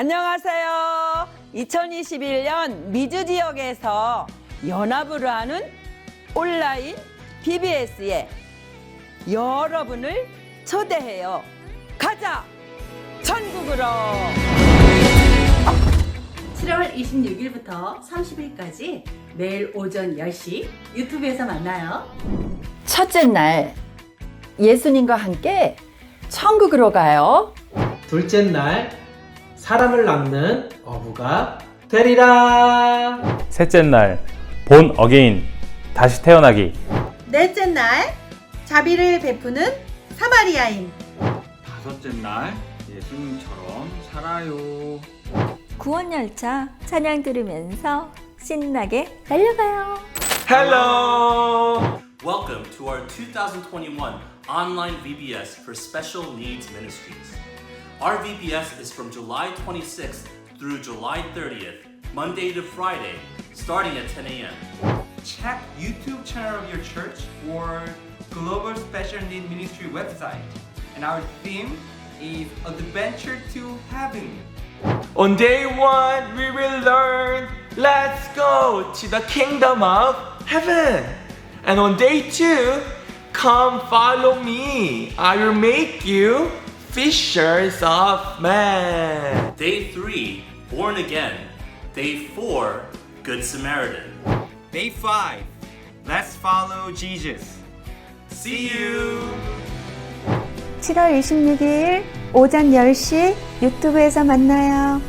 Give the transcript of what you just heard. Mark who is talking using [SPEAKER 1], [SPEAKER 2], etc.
[SPEAKER 1] 안녕하세요. 2021년 미주 지역에서 연합으로 하는 온라인 BBS에 여러분을 초대해요. 가자! 천국으로!
[SPEAKER 2] 7월 26일부터 30일까지 매일 오전 10시 유튜브에서 만나요.
[SPEAKER 3] 첫째 날 예수님과 함께 천국으로 가요.
[SPEAKER 4] 둘째 날 사람을 낳는 어부가 되리라.
[SPEAKER 5] 셋째 날, 본 어게인, 다시 태어나기.
[SPEAKER 6] 넷째 날 자비를 베푸는 사마리아인
[SPEAKER 7] 다섯째 날 예수님처럼 살아요.
[SPEAKER 8] 구원열차 찬양 들으면서 신나게 달려가요.
[SPEAKER 9] Hello! Welcome to our 2021 online VBS for Special Needs Ministries. Our VBS is from July 26th through July 30th, Monday to Friday, starting at 10 a.m.
[SPEAKER 10] check YouTube channel of your church or Global Special Need Ministry website. And our theme is Adventure to Heaven.
[SPEAKER 9] On day one, we will learn Let's go to the kingdom of heaven. And on day two, come follow me. I will make you fishers of men. Day three, born again. Day four, Good Samaritan.
[SPEAKER 10] Day 5. Let's follow Jesus.
[SPEAKER 9] See you.
[SPEAKER 8] 7월 26일 오전 10시 유튜브에서 만나요.